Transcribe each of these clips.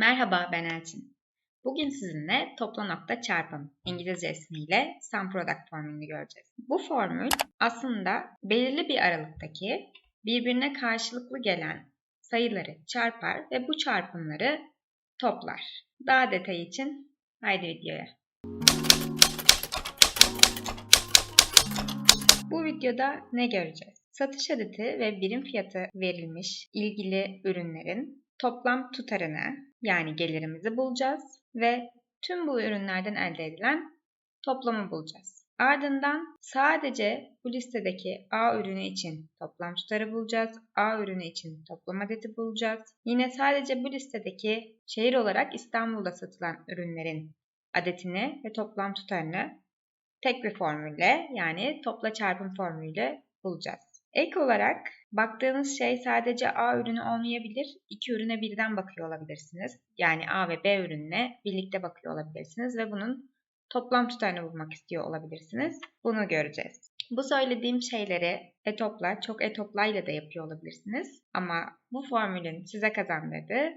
Merhaba ben Elçin. Bugün sizinle topla nokta çarpım İngilizce ismiyle sum product formülünü göreceğiz. Bu formül aslında belirli bir aralıktaki birbirine karşılıklı gelen sayıları çarpar ve bu çarpımları toplar. Daha detay için haydi videoya. Bu videoda ne göreceğiz? Satış adeti ve birim fiyatı verilmiş ilgili ürünlerin toplam tutarını yani gelirimizi bulacağız ve tüm bu ürünlerden elde edilen toplamı bulacağız. Ardından sadece bu listedeki A ürünü için toplam tutarı bulacağız. A ürünü için toplam adeti bulacağız. Yine sadece bu listedeki şehir olarak İstanbul'da satılan ürünlerin adetini ve toplam tutarını tek bir formülle yani topla çarpım formülüyle bulacağız. Ek olarak baktığınız şey sadece A ürünü olmayabilir. İki ürüne birden bakıyor olabilirsiniz. Yani A ve B ürününe birlikte bakıyor olabilirsiniz ve bunun toplam tutarını bulmak istiyor olabilirsiniz. Bunu göreceğiz. Bu söylediğim şeyleri etopla, çok etoplayla da yapıyor olabilirsiniz. Ama bu formülün size kazandırdığı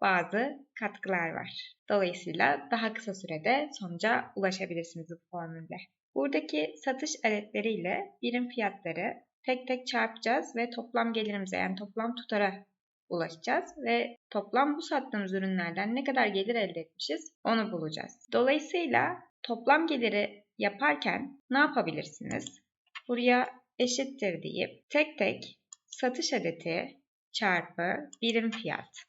bazı katkılar var. Dolayısıyla daha kısa sürede sonuca ulaşabilirsiniz bu formülle. Buradaki satış aletleriyle birim fiyatları tek tek çarpacağız ve toplam gelirimize yani toplam tutara ulaşacağız ve toplam bu sattığımız ürünlerden ne kadar gelir elde etmişiz onu bulacağız. Dolayısıyla toplam geliri yaparken ne yapabilirsiniz? Buraya eşittir deyip tek tek satış adeti çarpı birim fiyat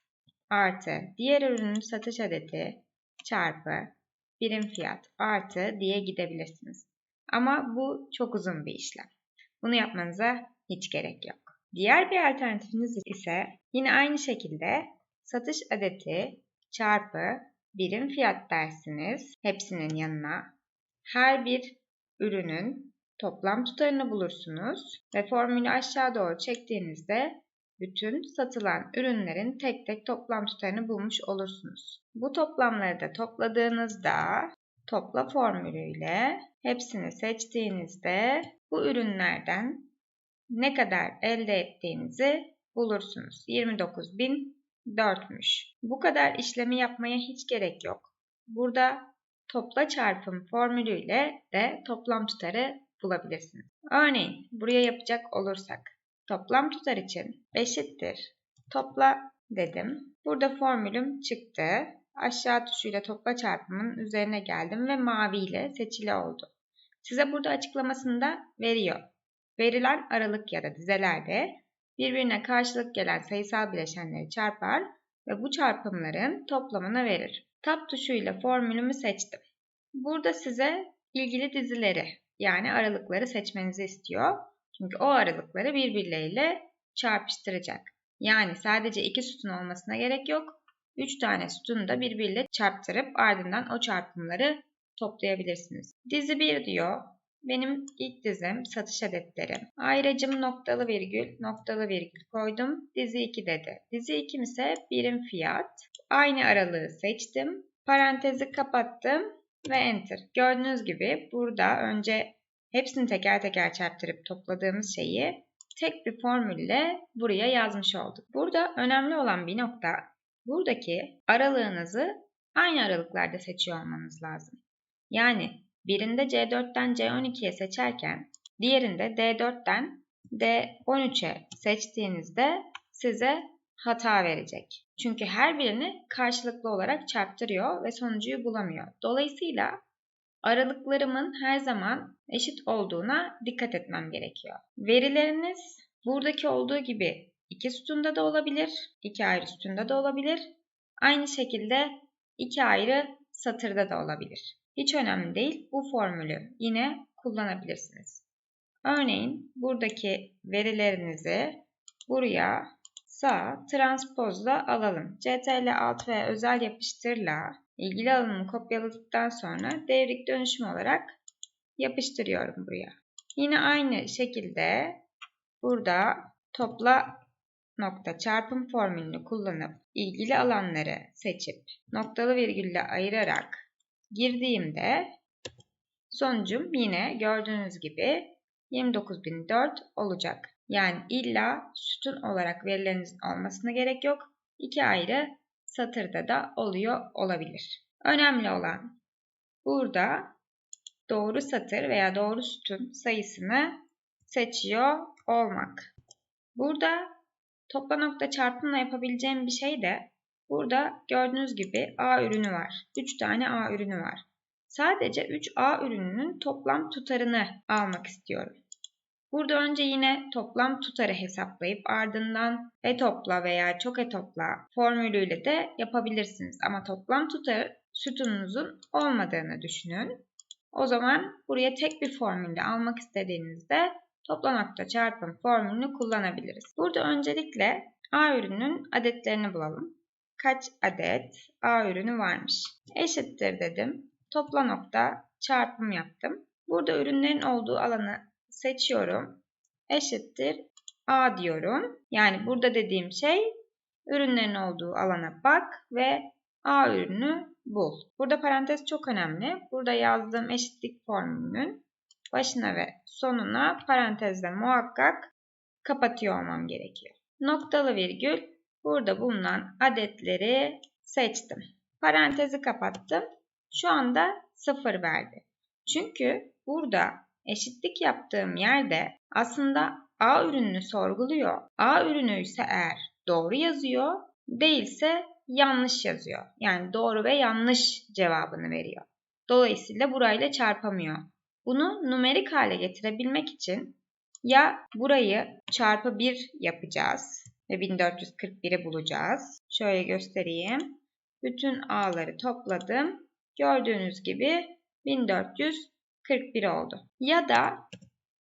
artı diğer ürünün satış adeti çarpı birim fiyat artı diye gidebilirsiniz. Ama bu çok uzun bir işlem. Bunu yapmanıza hiç gerek yok. Diğer bir alternatifiniz ise yine aynı şekilde satış adeti çarpı birim fiyat dersiniz. Hepsinin yanına her bir ürünün toplam tutarını bulursunuz ve formülü aşağı doğru çektiğinizde bütün satılan ürünlerin tek tek toplam tutarını bulmuş olursunuz. Bu toplamları da topladığınızda topla formülüyle hepsini seçtiğinizde bu ürünlerden ne kadar elde ettiğinizi bulursunuz. 29.004'müş. Bu kadar işlemi yapmaya hiç gerek yok. Burada topla çarpım formülüyle de toplam tutarı bulabilirsiniz. Örneğin buraya yapacak olursak toplam tutar için eşittir. Topla dedim. Burada formülüm çıktı. Aşağı tuşuyla topla çarpımın üzerine geldim ve mavi ile seçili oldu. Size burada açıklamasında veriyor. Verilen aralık ya da dizelerde birbirine karşılık gelen sayısal bileşenleri çarpar ve bu çarpımların toplamını verir. Tab tuşuyla formülümü seçtim. Burada size ilgili dizileri yani aralıkları seçmenizi istiyor. Çünkü o aralıkları birbirleriyle çarpıştıracak. Yani sadece iki sütun olmasına gerek yok. 3 tane sütunu da birbiriyle çarptırıp ardından o çarpımları toplayabilirsiniz. Dizi 1 diyor. Benim ilk dizim satış adetleri. Ayracım noktalı virgül noktalı virgül koydum. Dizi 2 dedi. Dizi 2 ise birim fiyat. Aynı aralığı seçtim. Parantezi kapattım ve enter. Gördüğünüz gibi burada önce hepsini teker teker çarptırıp topladığımız şeyi tek bir formülle buraya yazmış olduk. Burada önemli olan bir nokta buradaki aralığınızı aynı aralıklarda seçiyor olmanız lazım. Yani birinde C4'ten C12'ye seçerken diğerinde D4'ten D13'e seçtiğinizde size hata verecek. Çünkü her birini karşılıklı olarak çarptırıyor ve sonucuyu bulamıyor. Dolayısıyla aralıklarımın her zaman eşit olduğuna dikkat etmem gerekiyor. Verileriniz buradaki olduğu gibi iki sütunda da olabilir, iki ayrı sütunda da olabilir. Aynı şekilde iki ayrı satırda da olabilir. Hiç önemli değil. Bu formülü yine kullanabilirsiniz. Örneğin buradaki verilerinizi buraya sağ transpozla alalım. CTRL Alt ve özel yapıştırla ilgili alanımı kopyaladıktan sonra devrik dönüşüm olarak yapıştırıyorum buraya. Yine aynı şekilde burada topla nokta çarpım formülünü kullanıp ilgili alanları seçip noktalı virgülle ayırarak girdiğimde sonucum yine gördüğünüz gibi 29.004 olacak. Yani illa sütun olarak verilerinizin olmasına gerek yok. İki ayrı satırda da oluyor olabilir. Önemli olan burada doğru satır veya doğru sütun sayısını seçiyor olmak. Burada topla nokta çarpımla yapabileceğim bir şey de burada gördüğünüz gibi A ürünü var. 3 tane A ürünü var. Sadece 3 A ürününün toplam tutarını almak istiyorum. Burada önce yine toplam tutarı hesaplayıp ardından e-topla veya çok e-topla formülüyle de yapabilirsiniz. Ama toplam tutar sütununuzun olmadığını düşünün. O zaman buraya tek bir formülle almak istediğinizde topla nokta çarpım formülünü kullanabiliriz. Burada öncelikle A ürünün adetlerini bulalım. Kaç adet A ürünü varmış? Eşittir dedim. Topla nokta çarpım yaptım. Burada ürünlerin olduğu alanı seçiyorum. Eşittir A diyorum. Yani burada dediğim şey ürünlerin olduğu alana bak ve A ürünü bul. Burada parantez çok önemli. Burada yazdığım eşitlik formülünün başına ve sonuna parantezle muhakkak kapatıyor olmam gerekiyor. Noktalı virgül burada bulunan adetleri seçtim. Parantezi kapattım. Şu anda 0 verdi. Çünkü burada eşitlik yaptığım yerde aslında A ürününü sorguluyor. A ürünü ise eğer doğru yazıyor, değilse yanlış yazıyor. Yani doğru ve yanlış cevabını veriyor. Dolayısıyla burayla çarpamıyor. Bunu numerik hale getirebilmek için ya burayı çarpı 1 yapacağız ve 1441'i bulacağız. Şöyle göstereyim. Bütün a'ları topladım. Gördüğünüz gibi 1441 oldu. Ya da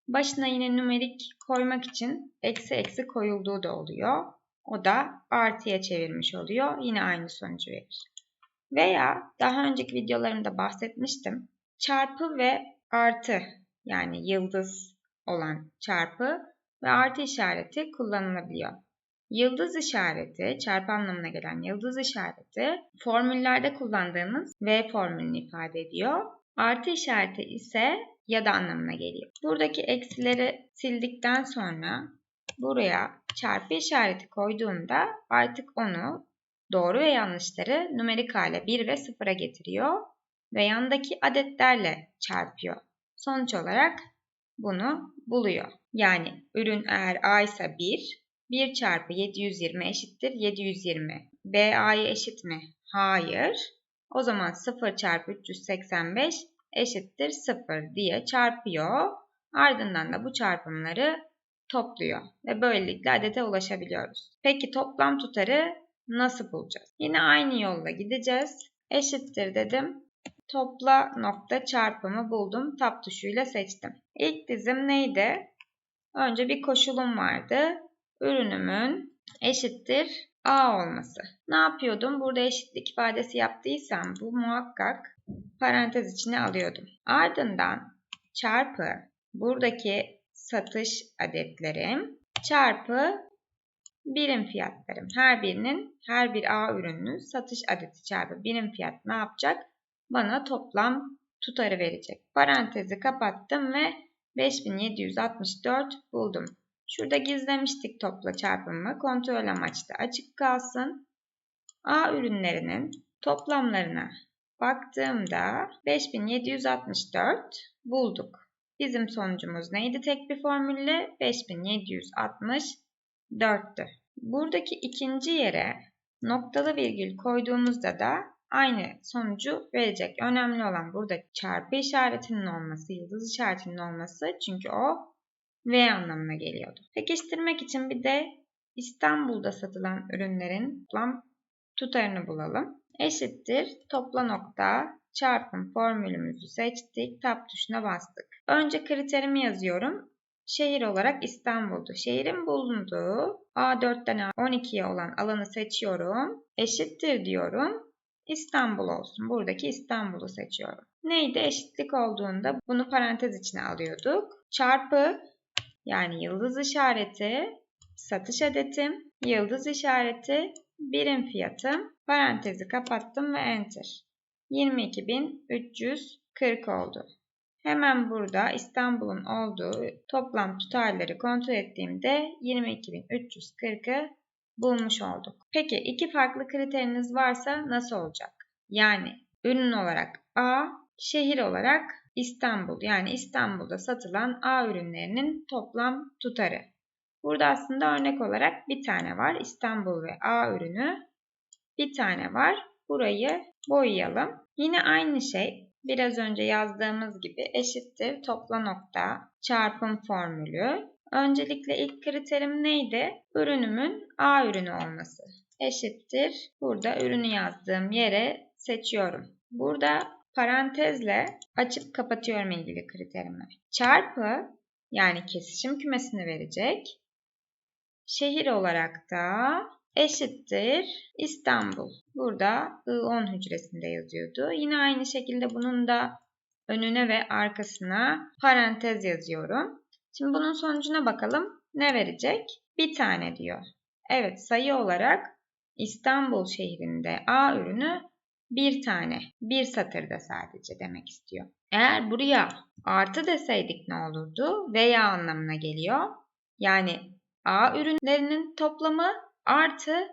başına yine numerik koymak için eksi eksi koyulduğu da oluyor. O da artıya çevirmiş oluyor. Yine aynı sonucu verir. Veya daha önceki videolarımda bahsetmiştim. Çarpı ve artı yani yıldız olan çarpı ve artı işareti kullanılabiliyor. Yıldız işareti, çarpı anlamına gelen yıldız işareti formüllerde kullandığımız V formülünü ifade ediyor. Artı işareti ise ya da anlamına geliyor. Buradaki eksileri sildikten sonra buraya çarpı işareti koyduğumda artık onu doğru ve yanlışları numerik hale 1 ve 0'a getiriyor ve yandaki adetlerle çarpıyor. Sonuç olarak bunu buluyor. Yani ürün eğer A ise 1, 1 çarpı 720 eşittir 720. B A'ya eşit mi? Hayır. O zaman 0 çarpı 385 eşittir 0 diye çarpıyor. Ardından da bu çarpımları topluyor ve böylelikle adete ulaşabiliyoruz. Peki toplam tutarı nasıl bulacağız? Yine aynı yolla gideceğiz. Eşittir dedim. Topla nokta çarpımı buldum. Tab tuşuyla seçtim. İlk dizim neydi? Önce bir koşulum vardı. Ürünümün eşittir A olması. Ne yapıyordum? Burada eşitlik ifadesi yaptıysam bu muhakkak parantez içine alıyordum. Ardından çarpı buradaki satış adetlerim çarpı birim fiyatlarım. Her birinin her bir A ürününün satış adeti çarpı birim fiyat ne yapacak? Bana toplam tutarı verecek. Parantezi kapattım ve 5764 buldum. Şurada gizlemiştik topla çarpımı. Kontrol amaçlı açık kalsın. A ürünlerinin toplamlarına baktığımda 5764 bulduk. Bizim sonucumuz neydi tek bir formülle? 5764'tü. Buradaki ikinci yere noktalı virgül koyduğumuzda da aynı sonucu verecek. Önemli olan burada çarpı işaretinin olması, yıldız işaretinin olması çünkü o V anlamına geliyordu. Pekiştirmek için bir de İstanbul'da satılan ürünlerin toplam tutarını bulalım. Eşittir topla nokta çarpım formülümüzü seçtik. Tab tuşuna bastık. Önce kriterimi yazıyorum. Şehir olarak İstanbul'du. Şehrin bulunduğu A4'ten A12'ye olan alanı seçiyorum. Eşittir diyorum. İstanbul olsun. Buradaki İstanbul'u seçiyorum. Neydi? Eşitlik olduğunda bunu parantez içine alıyorduk. Çarpı yani yıldız işareti, satış adetim, yıldız işareti, birim fiyatım, parantezi kapattım ve enter. 22.340 oldu. Hemen burada İstanbul'un olduğu toplam tutarları kontrol ettiğimde 22.340'ı bulmuş olduk. Peki iki farklı kriteriniz varsa nasıl olacak? Yani ürün olarak A, şehir olarak İstanbul. Yani İstanbul'da satılan A ürünlerinin toplam tutarı. Burada aslında örnek olarak bir tane var. İstanbul ve A ürünü. Bir tane var. Burayı boyayalım. Yine aynı şey biraz önce yazdığımız gibi eşittir topla nokta çarpım formülü. Öncelikle ilk kriterim neydi? Ürünümün A ürünü olması. Eşittir. Burada ürünü yazdığım yere seçiyorum. Burada parantezle açıp kapatıyorum ilgili kriterimi. Çarpı yani kesişim kümesini verecek. Şehir olarak da eşittir İstanbul. Burada I10 hücresinde yazıyordu. Yine aynı şekilde bunun da önüne ve arkasına parantez yazıyorum. Şimdi bunun sonucuna bakalım. Ne verecek? Bir tane diyor. Evet sayı olarak İstanbul şehrinde A ürünü bir tane. Bir satırda sadece demek istiyor. Eğer buraya artı deseydik ne olurdu? Veya anlamına geliyor. Yani A ürünlerinin toplamı artı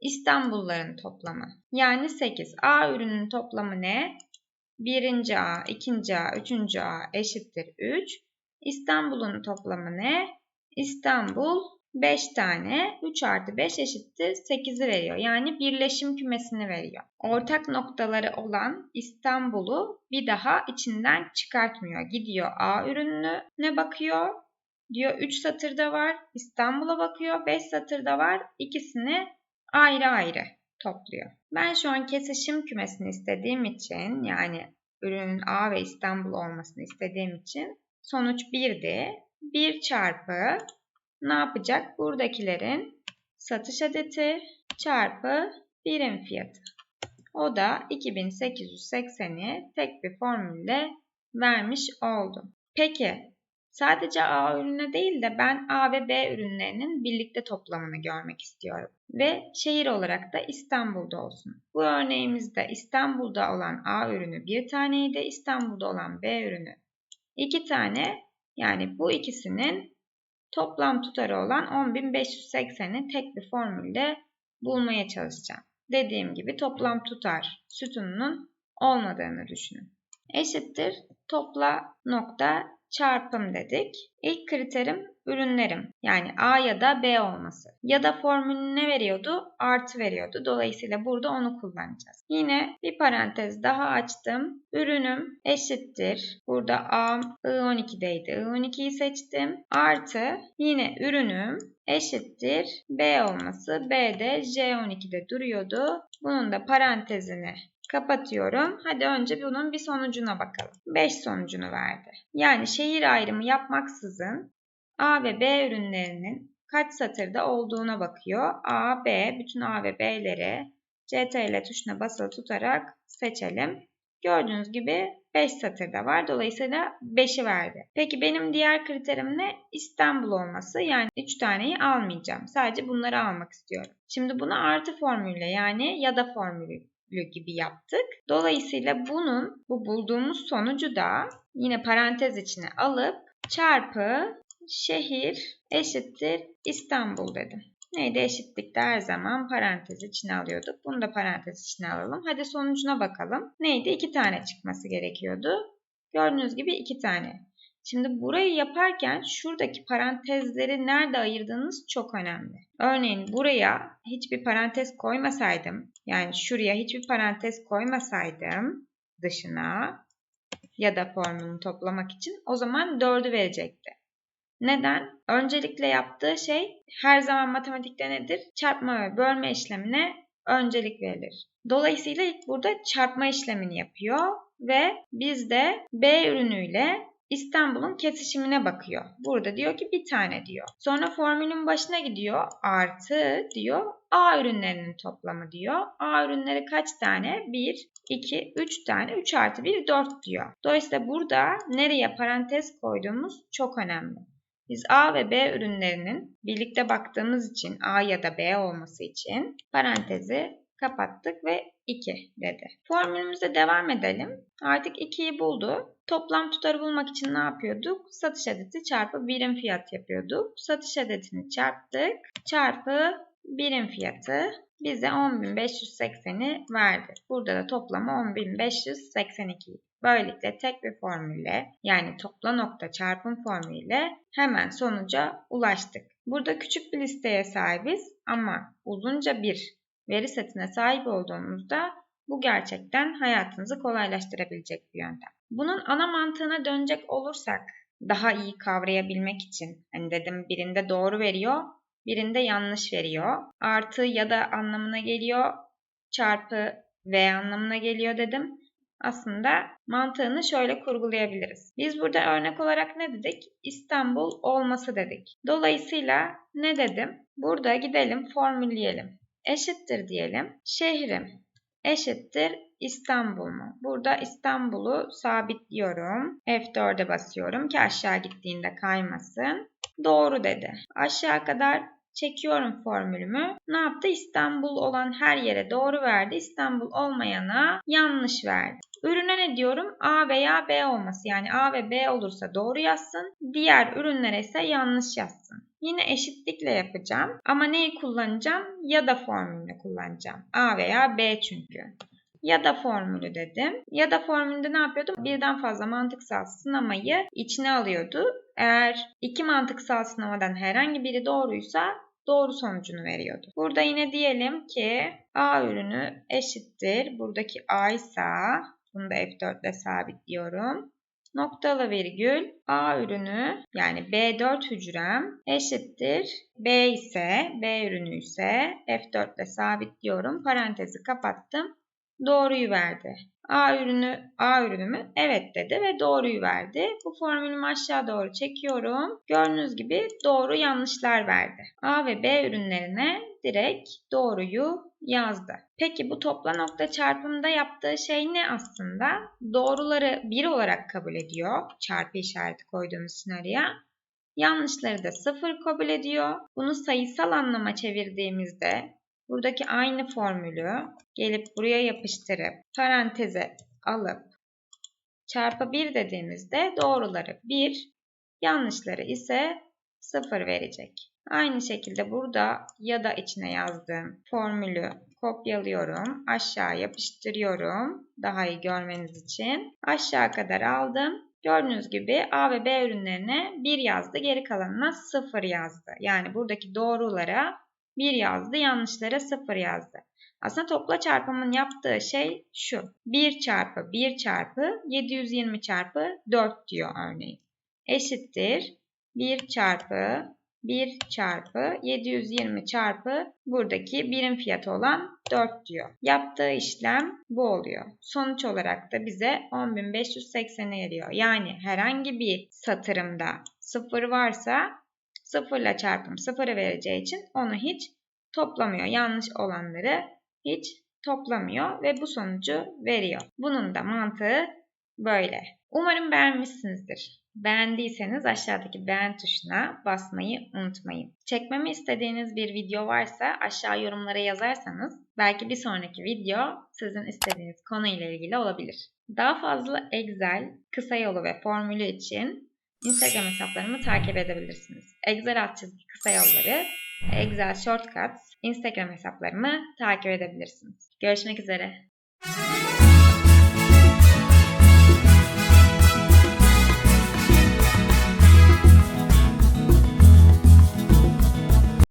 İstanbulların toplamı. Yani 8. A ürünün toplamı ne? Birinci A, ikinci A, üçüncü A eşittir 3. İstanbul'un toplamı ne? İstanbul 5 tane 3 artı 5 eşittir 8'i veriyor. Yani birleşim kümesini veriyor. Ortak noktaları olan İstanbul'u bir daha içinden çıkartmıyor. Gidiyor A ürününe bakıyor. Diyor 3 satırda var. İstanbul'a bakıyor. 5 satırda var. İkisini ayrı ayrı topluyor. Ben şu an kesişim kümesini istediğim için yani ürünün A ve İstanbul olmasını istediğim için sonuç 1'di. 1 çarpı ne yapacak? Buradakilerin satış adeti çarpı birim fiyatı. O da 2880'i tek bir formülle vermiş oldum. Peki sadece A ürüne değil de ben A ve B ürünlerinin birlikte toplamını görmek istiyorum. Ve şehir olarak da İstanbul'da olsun. Bu örneğimizde İstanbul'da olan A ürünü bir taneydi. İstanbul'da olan B ürünü iki tane. Yani bu ikisinin toplam tutarı olan 10.580'i tek bir formülle bulmaya çalışacağım. Dediğim gibi toplam tutar sütununun olmadığını düşünün. Eşittir topla nokta çarpım dedik. İlk kriterim ürünlerim yani A ya da B olması. Ya da formülü ne veriyordu? Artı veriyordu. Dolayısıyla burada onu kullanacağız. Yine bir parantez daha açtım. Ürünüm eşittir. Burada A I12'deydi. I12'yi seçtim. Artı yine ürünüm eşittir B olması. B de J12'de duruyordu. Bunun da parantezini Kapatıyorum. Hadi önce bunun bir sonucuna bakalım. 5 sonucunu verdi. Yani şehir ayrımı yapmaksızın A ve B ürünlerinin kaç satırda olduğuna bakıyor. A, B, bütün A ve B'leri CTRL tuşuna basılı tutarak seçelim. Gördüğünüz gibi 5 satırda var. Dolayısıyla 5'i verdi. Peki benim diğer kriterim ne? İstanbul olması. Yani 3 taneyi almayacağım. Sadece bunları almak istiyorum. Şimdi bunu artı formülle yani ya da formülü gibi yaptık. Dolayısıyla bunun bu bulduğumuz sonucu da yine parantez içine alıp çarpı şehir eşittir İstanbul dedim. Neydi eşitlikte her zaman parantez içine alıyorduk. Bunu da parantez içine alalım. Hadi sonucuna bakalım. Neydi? İki tane çıkması gerekiyordu. Gördüğünüz gibi iki tane. Şimdi burayı yaparken şuradaki parantezleri nerede ayırdığınız çok önemli. Örneğin buraya hiçbir parantez koymasaydım, yani şuraya hiçbir parantez koymasaydım dışına ya da formülünü toplamak için o zaman 4'ü verecekti. Neden? Öncelikle yaptığı şey her zaman matematikte nedir? Çarpma ve bölme işlemine öncelik verilir. Dolayısıyla ilk burada çarpma işlemini yapıyor ve biz de B ürünüyle İstanbul'un kesişimine bakıyor. Burada diyor ki bir tane diyor. Sonra formülün başına gidiyor. Artı diyor A ürünlerinin toplamı diyor. A ürünleri kaç tane? 1, 2, 3 tane. 3 artı 1, 4 diyor. Dolayısıyla burada nereye parantez koyduğumuz çok önemli. Biz A ve B ürünlerinin birlikte baktığımız için A ya da B olması için parantezi kapattık ve 2 dedi. Formülümüze devam edelim. Artık 2'yi buldu. Toplam tutarı bulmak için ne yapıyorduk? Satış adeti çarpı birim fiyat yapıyorduk. Satış adetini çarptık. Çarpı birim fiyatı bize 10.580'i verdi. Burada da toplamı 10.582. Böylelikle tek bir formülle yani topla nokta çarpım formülüyle hemen sonuca ulaştık. Burada küçük bir listeye sahibiz ama uzunca bir veri setine sahip olduğumuzda bu gerçekten hayatınızı kolaylaştırabilecek bir yöntem. Bunun ana mantığına dönecek olursak daha iyi kavrayabilmek için hani dedim birinde doğru veriyor, birinde yanlış veriyor. Artı ya da anlamına geliyor, çarpı ve anlamına geliyor dedim. Aslında mantığını şöyle kurgulayabiliriz. Biz burada örnek olarak ne dedik? İstanbul olması dedik. Dolayısıyla ne dedim? Burada gidelim formülleyelim. Eşittir diyelim. Şehrim eşittir İstanbul mu? Burada İstanbul'u sabitliyorum. F4'e basıyorum ki aşağı gittiğinde kaymasın. Doğru dedi. Aşağı kadar çekiyorum formülümü. Ne yaptı? İstanbul olan her yere doğru verdi. İstanbul olmayana yanlış verdi. Ürüne ne diyorum? A veya B olması. Yani A ve B olursa doğru yazsın. Diğer ürünlere ise yanlış yazsın. Yine eşitlikle yapacağım. Ama neyi kullanacağım? Ya da formülünü kullanacağım. A veya B çünkü. Ya da formülü dedim. Ya da formülde ne yapıyordum? Birden fazla mantıksal sınamayı içine alıyordu. Eğer iki mantıksal sınamadan herhangi biri doğruysa doğru sonucunu veriyordu. Burada yine diyelim ki A ürünü eşittir. Buradaki A ise bunu da F4 ile sabitliyorum. Noktalı virgül A ürünü yani B4 hücrem eşittir. B ise B ürünü ise F4 ile sabitliyorum. Parantezi kapattım. Doğruyu verdi. A ürünü A ürünü mü? Evet dedi ve doğruyu verdi. Bu formülümü aşağı doğru çekiyorum. Gördüğünüz gibi doğru yanlışlar verdi. A ve B ürünlerine direkt doğruyu yazdı. Peki bu topla nokta çarpımda yaptığı şey ne aslında? Doğruları 1 olarak kabul ediyor. Çarpı işareti koyduğumuz senaryoya. Yanlışları da 0 kabul ediyor. Bunu sayısal anlama çevirdiğimizde buradaki aynı formülü gelip buraya yapıştırıp paranteze alıp çarpı 1 dediğimizde doğruları 1, yanlışları ise 0 verecek. Aynı şekilde burada ya da içine yazdığım formülü kopyalıyorum. Aşağı yapıştırıyorum. Daha iyi görmeniz için. Aşağı kadar aldım. Gördüğünüz gibi A ve B ürünlerine 1 yazdı. Geri kalanına 0 yazdı. Yani buradaki doğrulara 1 yazdı. Yanlışlara 0 yazdı. Aslında topla çarpımın yaptığı şey şu. 1 çarpı 1 çarpı 720 çarpı 4 diyor örneğin. Eşittir 1 çarpı 1 çarpı 720 çarpı buradaki birim fiyatı olan 4 diyor. Yaptığı işlem bu oluyor. Sonuç olarak da bize 10.580'e geliyor. Yani herhangi bir satırımda 0 varsa 0 ile çarpım 0'ı vereceği için onu hiç toplamıyor. Yanlış olanları hiç toplamıyor ve bu sonucu veriyor. Bunun da mantığı böyle. Umarım beğenmişsinizdir. Beğendiyseniz aşağıdaki beğen tuşuna basmayı unutmayın. Çekmemi istediğiniz bir video varsa aşağı yorumlara yazarsanız belki bir sonraki video sizin istediğiniz konuyla ilgili olabilir. Daha fazla Excel, kısa yolu ve formülü için Instagram hesaplarımı takip edebilirsiniz. Excel alt çizgi kısa yolları, Excel Shortcuts Instagram hesaplarımı takip edebilirsiniz. Görüşmek üzere.